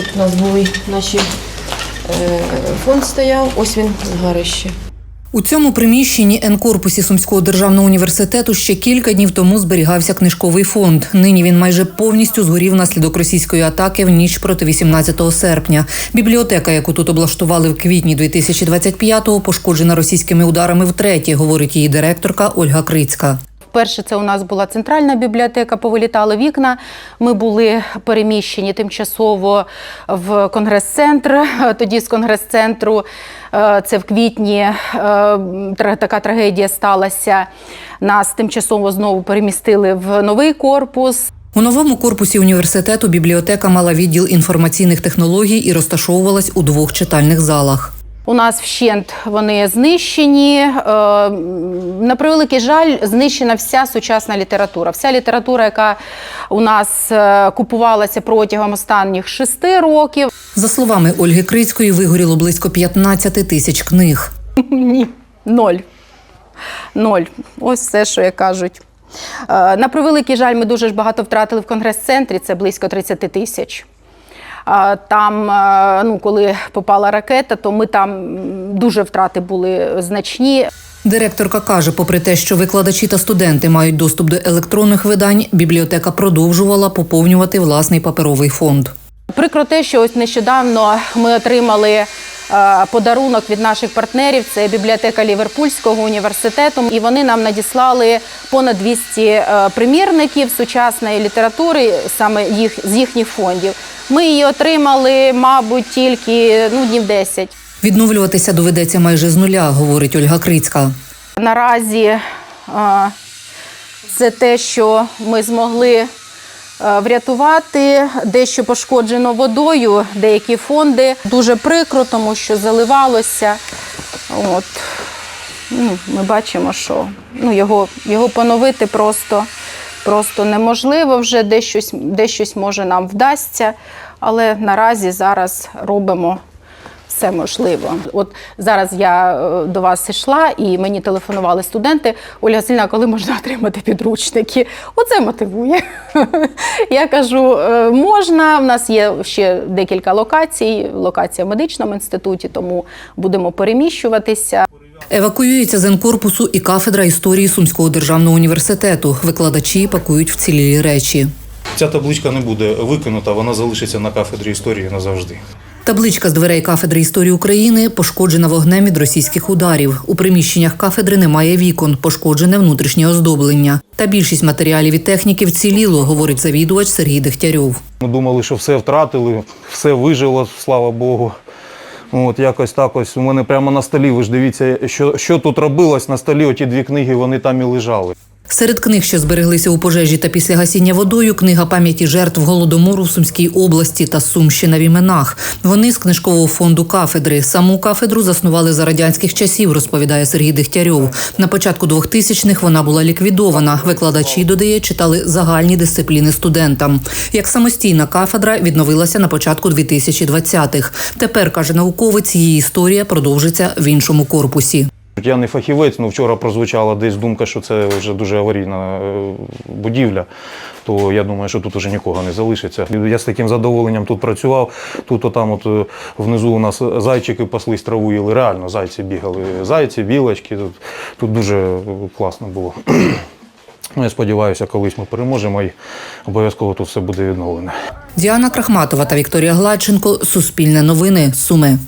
Тут у нас були наші е, фонд стояв, ось він згарище. У цьому приміщенні Н-корпусі Сумського державного університету ще кілька днів тому зберігався книжковий фонд. Нині він майже повністю згорів внаслідок російської атаки в ніч проти 18 серпня. Бібліотека, яку тут облаштували в квітні 2025-го, пошкоджена російськими ударами втретє, говорить її директорка Ольга Крицька. Перше, це у нас була центральна бібліотека, повилітали вікна. Ми були переміщені тимчасово в конгрес-центр. Тоді з конгрес-центру е, це в квітні е, така трагедія сталася. Нас тимчасово знову перемістили в новий корпус. У новому корпусі університету бібліотека мала відділ інформаційних технологій і розташовувалась у двох читальних залах. У нас вщент вони знищені. Е, На превеликий жаль, знищена вся сучасна література. Вся література, яка у нас е, купувалася протягом останніх шести років. За словами Ольги Крицької, вигоріло близько 15 тисяч книг. Ні, ноль. Ноль. Ось все, що як кажуть. Е, На превеликий жаль, ми дуже ж багато втратили в конгрес-центрі, це близько 30 тисяч. Там, е, ну, коли попала ракета, то ми там дуже втрати були значні. Директорка каже, попри те, що викладачі та студенти мають доступ до електронних видань, бібліотека продовжувала поповнювати власний паперовий фонд. Прикро те, що ось нещодавно ми отримали подарунок від наших партнерів. Це бібліотека Ліверпульського університету, і вони нам надіслали понад 200 е, примірників сучасної літератури, саме їх з їхніх фондів. Ми її отримали, мабуть, тільки ну днів 10. Відновлюватися доведеться майже з нуля, говорить Ольга Крицька. Наразі це те, що ми змогли врятувати. Дещо пошкоджено водою, деякі фонди. Дуже прикро, тому що заливалося. От. Ну, ми бачимо, що ну, його, його поновити просто, просто неможливо вже, дещось, дещось може нам вдасться, але наразі зараз робимо все можливо. От зараз я е, до вас йшла, і мені телефонували студенти. Ольга Васильівна, коли можна отримати підручники? Оце мотивує. Я кажу, «Е, можна. У нас є ще декілька локацій. Локація в медичному інституті, тому будемо переміщуватися. Евакуюється з Н-корпусу і кафедра історії Сумського державного університету. Викладачі пакують вцілілі речі. Ця табличка не буде викинута, вона залишиться на кафедрі історії назавжди. Табличка з дверей кафедри історії України пошкоджена вогнем від російських ударів. У приміщеннях кафедри немає вікон, пошкоджене внутрішнє оздоблення. Та більшість матеріалів і техніки вціліло, говорить завідувач Сергій Дегтярьов. Ми думали, що все втратили, все вижило, слава Богу. От якось так ось у мене прямо на столі. Ви ж дивіться, що, що тут робилось на столі. Оті дві книги вони там і лежали. Серед книг, що збереглися у пожежі та після гасіння водою, книга пам'яті жертв голодомору в Сумській області та Сумщина в іменах. Вони з книжкового фонду кафедри. Саму кафедру заснували за радянських часів, розповідає Сергій Дегтярьов. На початку 2000-х вона була ліквідована. Викладачі, додає, читали загальні дисципліни студентам. Як самостійна кафедра відновилася на початку 2020-х. Тепер, каже науковець, її історія продовжиться в іншому корпусі. Я не фахівець, але вчора прозвучала десь думка, що це вже дуже аварійна е, будівля. То я думаю, що тут вже нікого не залишиться. Я з таким задоволенням тут працював. Тут отам, от е, внизу у нас зайчики паслись траву їли. Реально зайці бігали. Зайці, білочки. Тут, тут дуже класно було. Ну, Я сподіваюся, колись ми переможемо і обов'язково тут все буде відновлено. Діана Крахматова та Вікторія Гладченко. Суспільне новини. Суми.